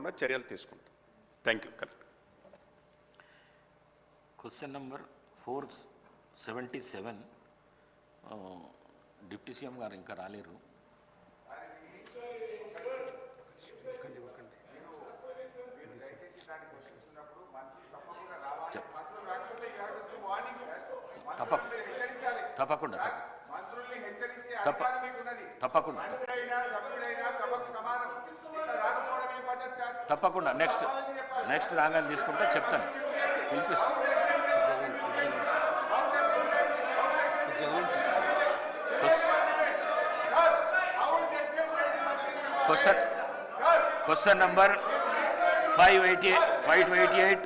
తప్పకుండా చర్యలు తీసుకుంటాం. Thank you correct question number four seventy seven deputy CM గారు ఇంకా రాలేరు. తప్పకుండా మంత్రుల్ని హెచ్చరించే తప్ప అధికారం మీకున్నది. తప్పకుండా తప్పకుండా. నెక్స్ట్ నెక్స్ట్ రాగానే తీసుకుంటే చెప్తాను. Question question number five eighty five eighty eight.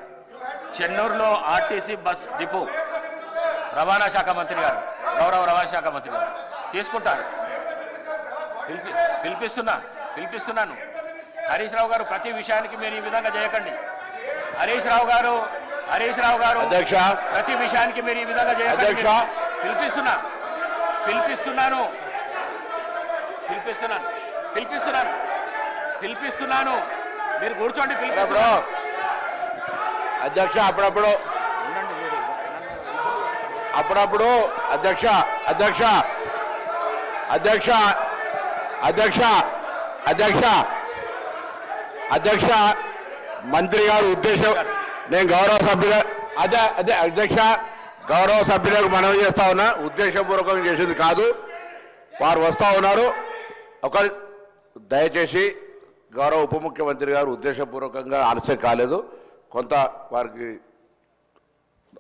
చెన్నూరులో RTC bus depot. రవాణా శాఖ మంత్రి గారు. గౌరవ రవాణా శాఖ మంత్రి గారు. తీసుకుంటారు. పిలిపి పిలిపిస్తున్నా. పిలిపిస్తున్నాను. హరీష్ రావు గారు ప్రతి విషయానికి మీరు ఈ విధంగా చేయకండి హరీష్ రావు గారు హరీష్ రావు గారు అధ్యక్ష. ప్రతి విషయానికి మీరు ఈ విధంగా చేయకండి అధ్యక్ష. పిలిపిస్తున్నా. పిలిపిస్తున్నాను. పిలిపిస్తున్నాను. పిలిపిస్తున్నాను. పిలిపిస్తున్నాను. మీరు కూర్చోండి బ్రో పిలిపిస్తున్నాను అధ్యక్ష అప్పుడప్పుడు. అప్పుడప్పుడు. అధ్యక్ష అధ్యక్ష. అధ్యక్ష అధ్యక్ష. అధ్యక్ష. అధ్యక్ష మంత్రి గారు ఉద్దేశం నేను గౌరవ సభ్యుల అదే అదే అధ్యక్ష గౌరవ సభ్యులకు మనవి చేస్తా ఉన్నా ఉద్దేశపూర్వకంగా చేసింది కాదు. వారు వస్తూ ఉన్నారు. ఒక దయచేసి గౌరవ ఉప ముఖ్యమంత్రి గారు ఉద్దేశపూర్వకంగా ఆలస్యం కాలేదు. కొంత వారికి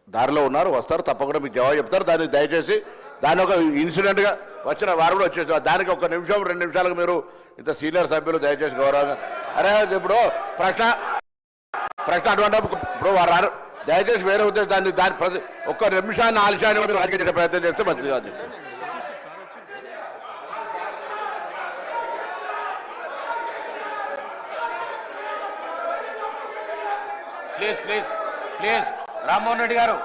దారిలో ఉన్నారు వస్తారు తప్పకుండా మీకు జవాబు చెప్తారు. దాన్ని దయచేసి దాని ఒక ఇన్సిడెంట్గా వచ్చిన వారు కూడా వచ్చేసి దానికి ఒక నిమిషం రెండు నిమిషాలకు మీరు ఇంత సీనియర్ సభ్యులు దయచేసి గౌరవంగా అరే ఇప్పుడు ప్రశ్న ప్రశ్న అటువంటి ఇప్పుడు వారు రారు. దయచేసి వేరే ఉద్దేశం దాన్ని దాని ప్రతి ఒక్క నిమిషాన్ని ఆలస్యాన్ని కూడా ప్రయత్నం చేస్తే మంచిది కాదు. Please please please Rammohan Reddy గారు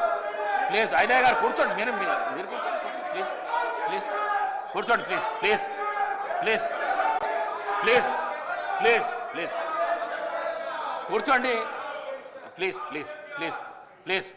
ప్లీజ్ ఐదయ్య గారు కూర్చోండి మీరు మీరు కూర్చోండి ప్లీజ్ ప్లీజ్ కూర్చోండి please please please please please please కూర్చోండి. Please please please please